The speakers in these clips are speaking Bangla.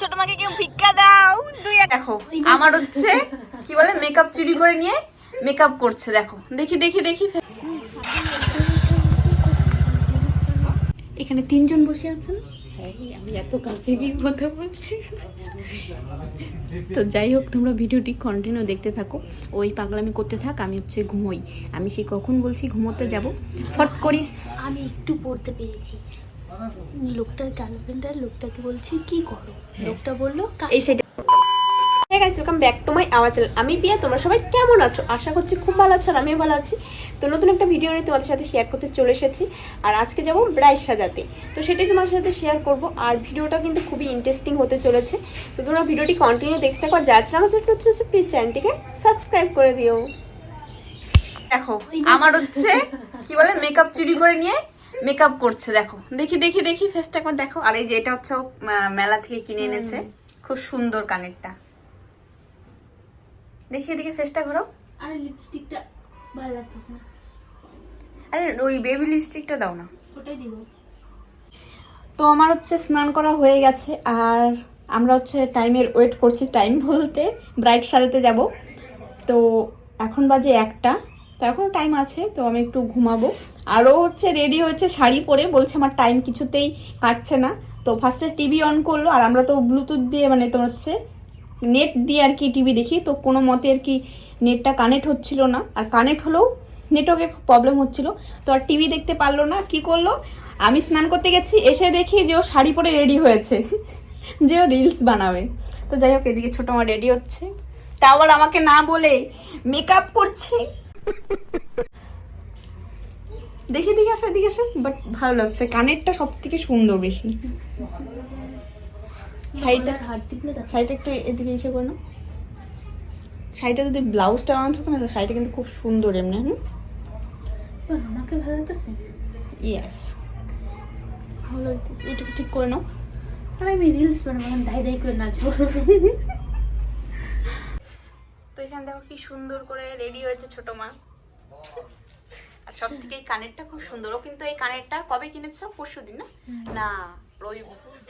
ছোট মাকে কেউ ভিক্ষা দাও। দুই দেখো আমার হচ্ছে কি বলে মেকআপ চুরি করে নিয়ে মেকআপ করছে দেখো। দেখি দেখি দেখি। এখানে তিনজন বসে আছেন? হ্যাঁ, আমি এত কাছে গিয়ে কথা বলছি। তো যাই হোক তোমরা ভিডিওটি কন্টিনিউ দেখতে থাকো। ওই পাগলামি করতে থাক আমি হচ্ছে ঘুমোই। আমি সে কখন বলছি ঘুমোতে যাব। ফট করি। আমি একটু পড়তে পেরেছি। লোকটার গার্লফ্রেন্ড আর লোকটাকে বলছি কি করো? লোকটা বলল "কাজ এই সাইডে হ্যাঁ guys welcome back to my our channel আমি পিয়া তোমরা সবাই কেমন আছো? আশা করছি খুব ভালো আছো আর আমিও ভালো আছি। তো নতুন একটা ভিডিও নিয়ে তোমাদের সাথে শেয়ার করতে চলে এসেছি। আর আজকে যাব ব্রাইড সাজাতে। তো সেটাই তোমাদের সাথে শেয়ার করব। আর ভিডিওটা কিন্তু খুবই ইন্টারেস্টিং হতে চলেছে। তো তোমরা ভিডিওটি কন্টিনিউ দেখতে থাকো। যা যারা আমার চ্যানেল হচ্ছে প্লিজ চ্যানেলটিকে সাবস্ক্রাইব করে দিও। দেখো আমার হচ্ছে কি বলে মেকআপ চুরি করে নিয়ে মেকআপ করছে দেখো। দেখি দেখি দেখি ফেসটা একবার দেখো। আর এই যে এটা হচ্ছে মেলা থেকে কিনে এনেছে। খুব সুন্দর কানেরটা। দেখি এদিকে ফেসটা ঘোরো আর লিপস্টিকটা ভালো লাগতেছে না। আরে ওই বেবি লিপস্টিকটা দাও না। ওটাই দিব। তো আমার হচ্ছে স্নান করা হয়ে গেছে আর আমরা হচ্ছে টাইমের ওয়েট করছি টাইম বলতে। ব্রাইট সাজাতে যাব। তো এখন বাজে একটা। তো এখনও টাইম আছে তো আমি একটু ঘুমাবো। আরও হচ্ছে রেডি হয়েছে, শাড়ি পরে। বলছে আমার টাইম কিছুতেই কাটছে না। তো ফার্স্টে টিভি অন করল, আর আমরা তো ব্লুটুথ দিয়ে মানে তোমার হচ্ছে নেট দিয়ে আর কি টিভি দেখি। তো কোনো মতে আর কি নেটটা কানেক্ট হচ্ছিল না। আর কানেক্ট হলেও নেটওয়ার্কের প্রবলেম হচ্ছিল। তো আর টিভি দেখতে পারল না। কি করল? আমি স্নান করতে গেছি, এসে দেখি যে ও শাড়ি পরে রেডি হয়েছে। যে ও রিলস বানাবে। তো যাই হোক, এদিকে ছোটো মা রেডি হচ্ছে। তা আবার আমাকে না বলে মেকআপ করছে। দেখে দিকে আসো এদিকে আসো। বাট ভালো লাগছে। কানেরটা সব থেকে সুন্দর বেশি। শাড়িটা শাড়িটা একটু এদিকে এসে করো। না শাড়িটা যদি ব্লাউজটা থাকতো না শাড়িটা কিন্তু খুব সুন্দর এমনি হুম? আমাকে ভালো লাগতেছে। ইয়েস ভালো লাগতেছে। এটুকু ঠিক করে নাও। আর আমি রিলস বানাবো এখন দাই দাই করে নাচবো। তো এখানে দেখো কি সুন্দর করে রেডি হয়েছে ছোট মা। সব থেকে এই কানেরটা খুব সুন্দর। ও কিন্তু এই কানেরটা কবে কিনেছো? পরশু দিন না? না রবি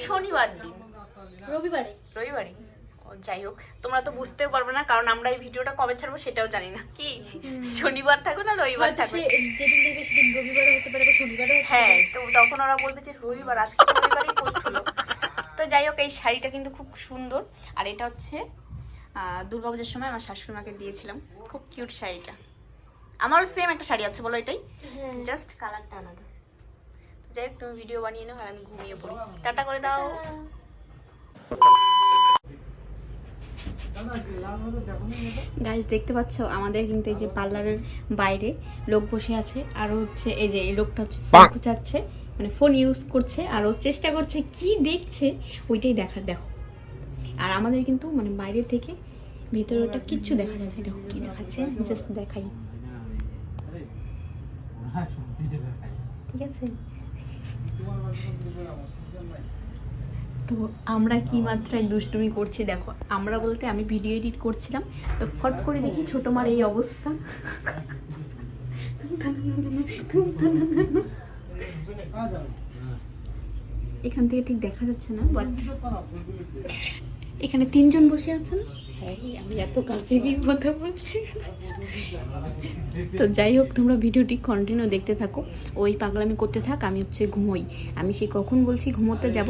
শনিবার দিন। রবিবারে। রবিবারে? যাই হোক তোমরা তো বুঝতেও পারবে না কারণ আমরা এই ভিডিওটা কবে ছাড়বো সেটাও জানি না। কি? শনিবার থাকবে না রবিবার রবিবারে হতে পারে শনিবারে। হ্যাঁ তো তখন ওরা বলবে যে রবিবার আজকে রবিবারই পোস্ট হলো। তো যাই হোক এই শাড়িটা কিন্তু খুব সুন্দর। আর এটা হচ্ছে আহ, দুর্গাপূজার সময় আমার শাশুড়ি মাকে দিয়েছিলাম। খুব কিউট শাড়িটা। আমারও সেম একটা শাড়ি আছে বলো এটাই? হ্যাঁ। জাস্ট কালারটা আলাদা। তো যাই হোক তুমি ভিডিও বানিয়ে নাও আর আমি ঘুমিয়ে পড়ি। টাটা করে দাও। গাইজ দেখতে পাচ্ছ আমাদের কিন্তু এই যে পার্লারের বাইরে লোক বসে আছে আর হচ্ছে এই যে এই লোকটা হচ্ছে ফোন খুঁচাচ্ছে মানে ফোন ইউজ করছে আর ও চেষ্টা করছে কি দেখছে ওইটাই দেখার দেখো। আর আমাদের কিন্তু মানে বাইরে থেকে ভিতরে ওটা কিচ্ছু দেখা যাবে না। দেখো কি দেখাচ্ছে জাস্ট দেখাই। ঠিক আছে তো আমরা কি মাত্রায় দুষ্টুমি করছি দেখো, আমরা বলতে আমি ভিডিও এডিট করছিলাম, তো ফট করে দেখি ছোট মার এই অবস্থা। এখান থেকে ঠিক দেখা যাচ্ছে না বাট এখানে তিনজন বসে আছেন। আমি এত কাছে গিয়ে কথা বলছি তো যাই হোক তোমরা ভিডিওটি কন্টিনিউ দেখতে থাকো। ওই পাগলামি করতে থাক আমি হচ্ছে ঘুমোই। আমি সে কখন বলছি ঘুমোতে যাব?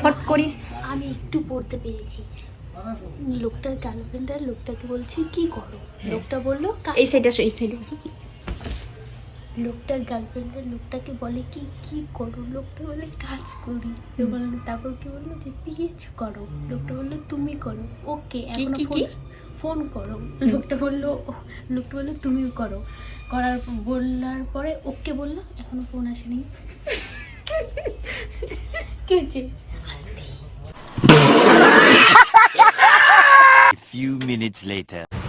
ফট করি। আমি একটু পড়তে পেরেছি। লোকটার গার্লফ্রেন্ডের লোকটাকে বলছি কি করো? লোকটা বলল এই সাইড আসো এই সাইডে আসো। লোকটার গার্লফ্রেন্ড আর লোকটাকে বলে কি কি করো? লোকটা বলে কাজ করি। বলল তারপর কি বলল যে পিএইচ করো। লোকটা বলল তুমি করো। ওকে। এখন কি, ফোন ফোন করো। লোকটা বলল "ও- লোকটা বলল তুমি করো। করার পর- বলার পরে ওকে বলল এখনও ফোন আসেনি। কি হয়েছে? few minutes later.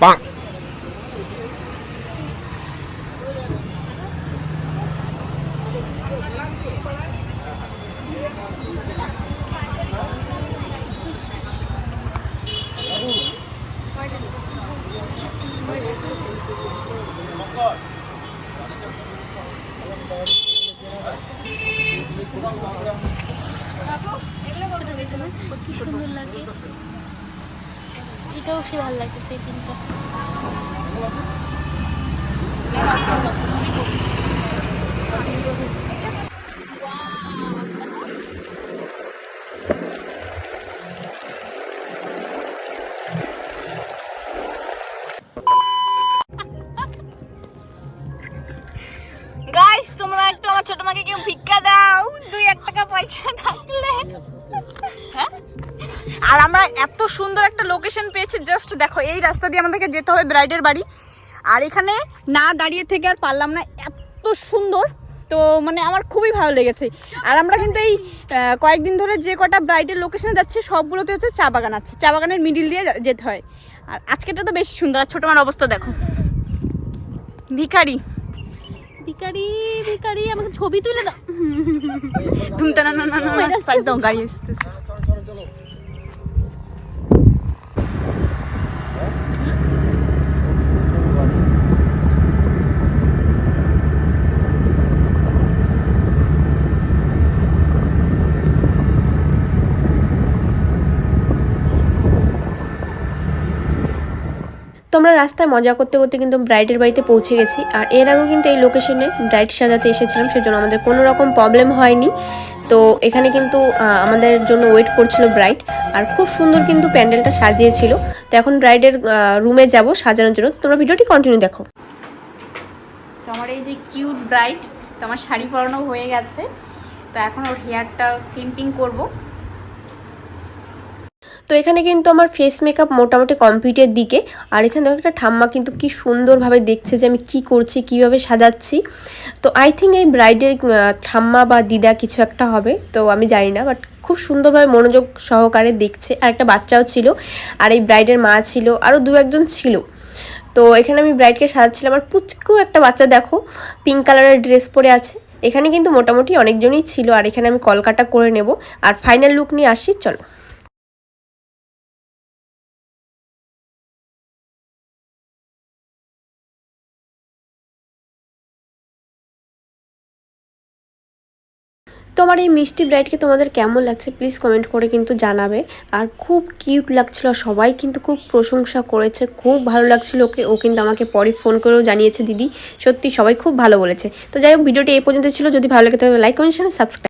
Bonk. কি সুন্দর লাগে। এটাও সে ভালো লাগতেছে এই গাইস তোমরা একটু আমার ছোট মাকে কেউ ভিক্ষা দাও। দুই এক টাকা পয়সা থাকলে। হ্যাঁ? আর আমরা এত সুন্দর একটা লোকেশন পেয়েছি জাস্ট দেখো এই রাস্তা দিয়ে আমাদেরকে যেতে হবে ব্রাইডের বাড়ি। আর এখানে না দাঁড়িয়ে থেকে আর পারলাম না এত সুন্দর। তো মানে আমার খুবই ভালো লেগেছে। আর আমরা কিন্তু এই কয়েকদিন ধরে যে কটা ব্রাইডের লোকেশনে যাচ্ছে সবগুলোতে হচ্ছে চা বাগান আছে। চা বাগানের মিডিল দিয়ে যেতে হয়। আর আজকেটা তো বেশি সুন্দর আর ছোটো মার অবস্থা দেখো। ভিখারি। ভিকারি ভিকারি আমাকে ছবি তুলে দাও। ধুমতা না না না না না গাড়ি আসতেছে আমরা রাস্তায় মজা করতে করতে কিন্তু ব্রাইডের বাড়িতে পৌঁছে গেছি। আর এর আগেও কিন্তু এই লোকেশনে ব্রাইড সাজাতে এসেছিলাম, সেজন্য আমাদের কোনো রকম প্রবলেম হয়নি। তো এখানে কিন্তু আমাদের জন্য ওয়েট করছিল ব্রাইড আর খুব সুন্দর কিন্তু প্যান্ডেলটা সাজিয়েছিল। তো এখন ব্রাইডের রুমে যাব সাজানোর জন্য। তো তোমরা ভিডিওটি কন্টিনিউ দেখো। তো আমার এই যে কিউট ব্রাইট তো আমার শাড়ি পরানো হয়ে গেছে। তো এখন ওর হেয়ারটা ক্লিম্পিং করব। তো এখানে কিন্তু আমার ফেস মেকআপ মোটামুটি কমপ্লিটের দিকে। আর এখানে দেখো একটা ঠাম্মা কিন্তু কি সুন্দরভাবে দেখছে যে আমি কি করছি, কীভাবে সাজাচ্ছি। তো আই থিঙ্ক এই ব্রাইডের ঠাম্মা বা দিদা কিছু একটা হবে, তো আমি জানি না। বাট খুব সুন্দরভাবে মনোযোগ সহকারে দেখছে। আর একটা বাচ্চাও ছিল, আর এই ব্রাইডের মা ছিল আরও দু একজন ছিল। তো এখানে আমি ব্রাইডকে সাজাচ্ছিলাম। আর পুচকু একটা বাচ্চা দেখো পিঙ্ক কালারের ড্রেস পরে আছে। এখানে কিন্তু মোটামুটি অনেকজনই ছিল। আর এখানে আমি কলকাটা করে নেব। আর ফাইনাল লুক নিয়ে আসি, চলো। তো আমার এই মিষ্টি ব্রাইডকে তোমাদের কেমন লাগছে প্লিজ কমেন্ট করে কিন্তু জানাবে। আর খুব কিউট লাগছিল, সবাই কিন্তু খুব প্রশংসা করেছে, খুব ভালো লাগছিল ওকে, ও কিন্তু আমাকে পরে ফোন করেও জানিয়েছে দিদি। সত্যি সবাই খুব ভালো বলেছে। তো যাই হোক, ভিডিওটি এই পর্যন্ত ছিল। যদি ভালো লাগে তাহলে লাইক কমেন্ট সাবস্ক্রাইব